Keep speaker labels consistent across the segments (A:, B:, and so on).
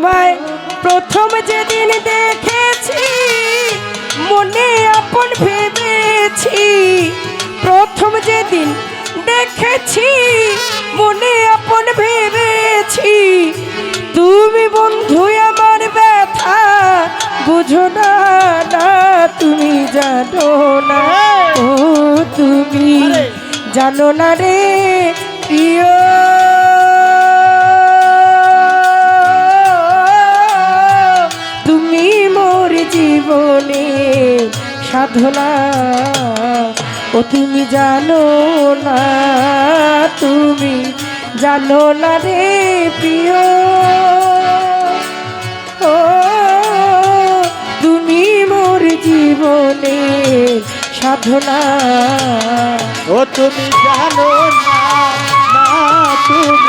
A: তোমায় প্রথম যেদিন দেখেছি মনে আপন ভেবেছি। প্রথম যেদিন দেখেছি মনে আপন ভেবেছি। তুমি বন্ধু আমার ব্যথা বুঝো না না তুমি জানো না। ও তুমি জানো না রে। জীবনে সাধনা, ও তুমি জানো না, তুমি জানো না রে প্রিয়। ও, তুমি মোর জীবনে সাধনা,
B: ও তুমি জানো না তুমি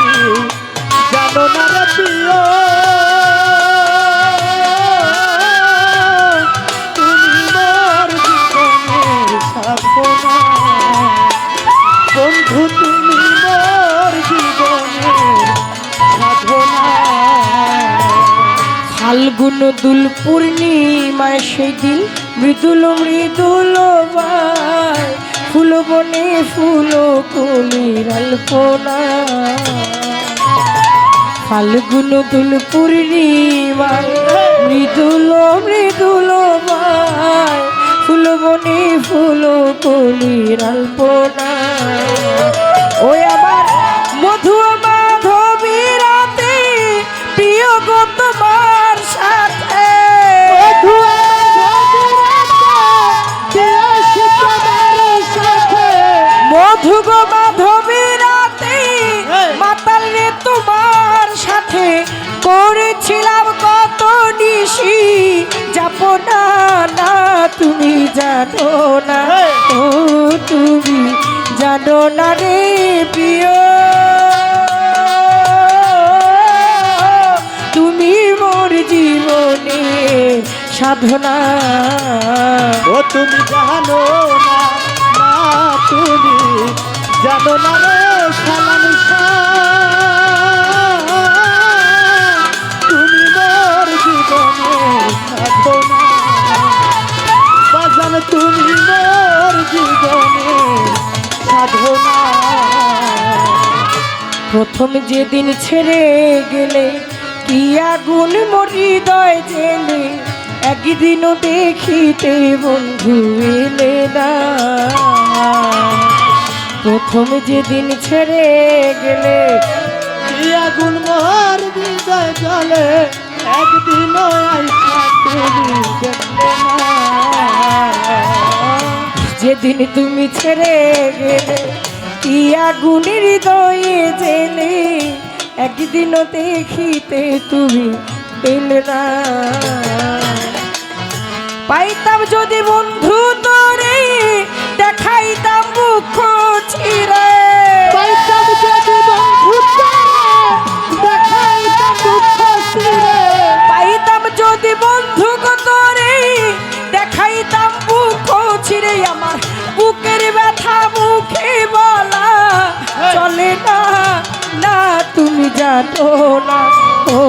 A: ফাল্গুন দুল পূর্ণিমায় সেই দিন মৃদুল মৃদুল ফুল বনে ফুল কলির আলপনা। ফাল্গুন দুল পূর্ণিমায় মৃদুল মৃদুল ফুল বনে ফুল কলির আলপনা। ওই না না তুমি জানো না। ও তুমি জানো না রে প্রিয়। তুমি মোর জীবনে সাধনা।
B: ও তুমি জানো না না তুমি জানো না রে সালাম তুমি মোর সাধনা।
A: প্রথম যেদিন ছেড়ে গেলে কি আগুন মরি হৃদয় জেলে? একদিনও দেখিতে বন্ধু এলে না। প্রথম যেদিন ছেড়ে গেলে
B: আগুন মোর হৃদয় জলে? একদিন আইসা তুমি দেখলে না।
A: যেদিন তুমি ছেড়ে গেলে কি আগুন হৃদয়ে একদিনও দেখিতে তুমি পেলে না। পাইতাম যদি বন্ধু তোরে দেখাইতাম মুখ ছিড়ে জানো ও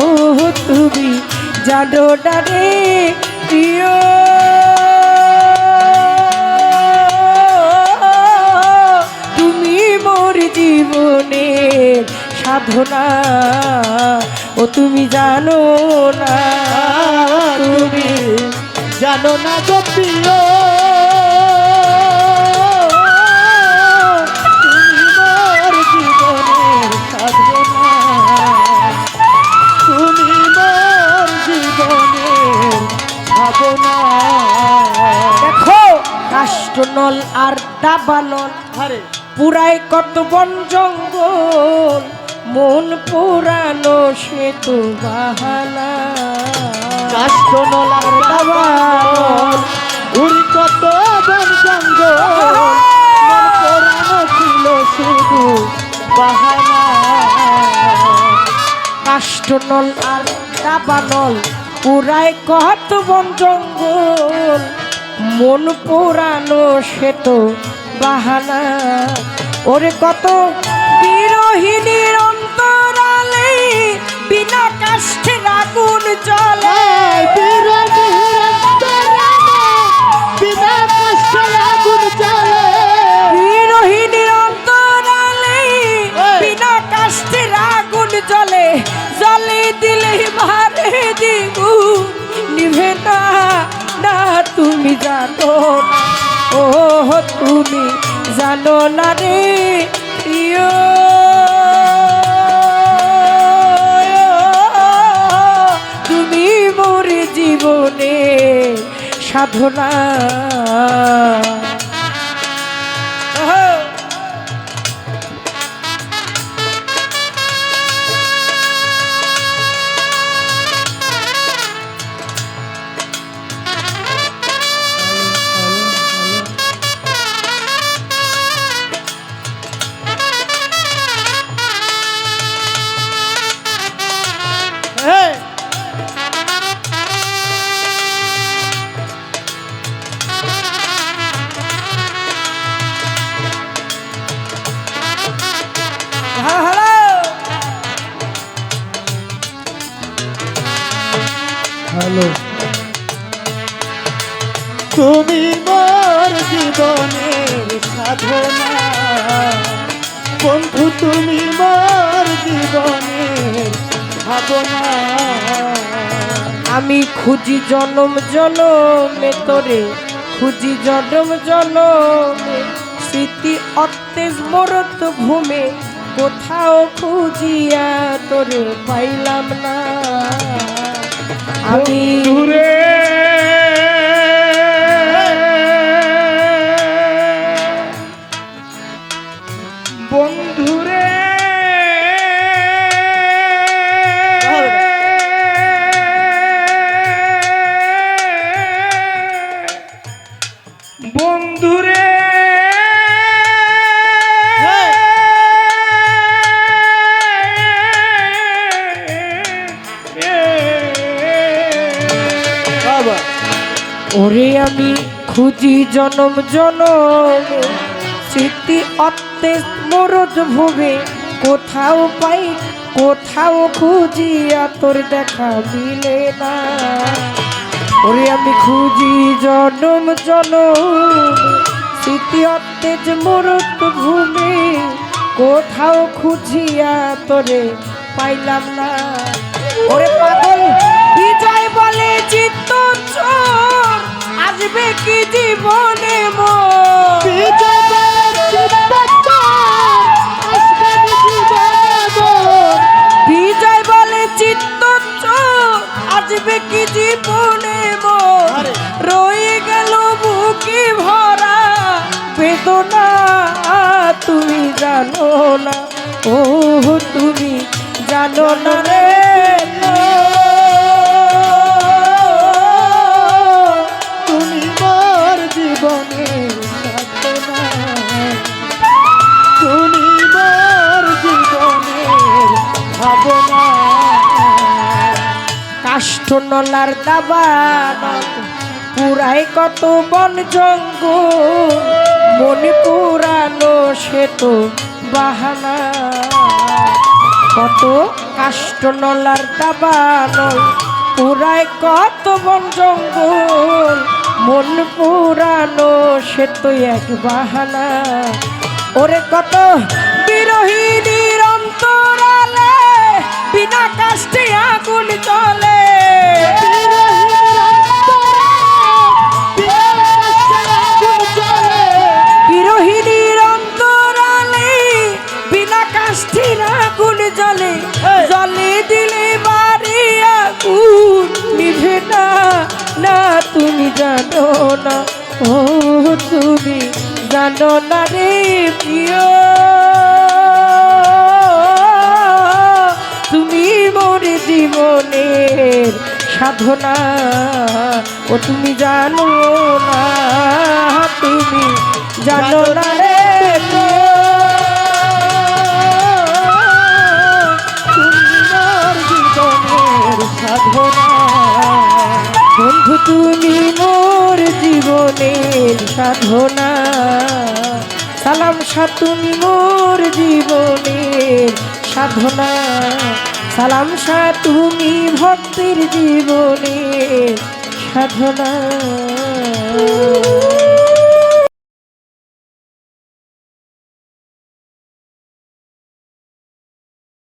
A: তুমি জানো না প্রিয়। তুমি মোর জীবনে সাধনা, ও তুমি জানো না,
B: তুমি জানো না গো প্রিয়।
A: দাবানল
B: আরে।
A: পুরাই কত বন জঙ্গল মন পুরানো সে তো বাহানা
B: কাষ্ট উড়ি কত বন জঙ্গল মন ছিল শুধু বাহানা।
A: কাষ্টনল আর দাবানল পুরাই কত বন জঙ্গল মন পুরানো সে তো বাহানা। ওরে কত বিরোহিনীর অন্তরালে বিনা কাষ্ঠের আগুন জ্বলে। বিরোহিনীর অন্তরালে বিনা কাষ্ঠের আগুন জ্বলে। জলে দিলে মারে দিগু নিভে না তুমি জানো। ও তুমি জানো না রে তুমি মোর জীবনে সাধনা।
B: তুমি মোর জীবনের সাধনা। বন্ধু তুমি মোর জীবনের ভাবনা।
A: আমি খুঁজি জনম জনমে তোরে খুঁজি জনম জনমে স্মৃতি অত্তেজ মরত ভূমে কোথাও খুঁজিয়া তোরে পাইলাম না। আমি
B: দূরে
A: খুঁজি জনম, জনমে। স্মৃতি অত্তেজ মরদ ভূমে কোথাও পাই, কোথাও খুঁজিয়া তোর দেখা মিলে না। ওরে আমি খুঁজি জনম জনম। স্মৃতি অত্তেজ মরদ ভূমে কোথাও খুঁজিয়া তোরে পাইলাম না। ওরে পাগল বিজয় বলে চিত্ত চোর আসবে কি জীবনে। বিজয় বলে চিত্ত আসবে কি জীবনে রয়ে গেল বুকে ভরা বেদনা তুমি জানো না ও তুমি জানো না রে। কাষ্ঠ নলার দাবান পুরাই কত বন জঙ্গল, মনে পুরানো সে তো বাহানা। কত কাষ্ঠ নলার দাবান পুরাই কত বন জঙ্গল, মন পুরানো সে তো এক বাহানা। ওরে কত বিরোহিনীর তুমি জানো না, ও তুমি জানো না রে প্রিয়। তুমি মোর জীবনের সাধনা, ও তুমি জানো না, তুমি জানো না রে বন্ধু তুমি মোর জীবনের সাধনা। সালাম সা তুমি মোর জীবনের সাধনা। সালাম সা তুমি ভক্তির জীবনের সাধনা।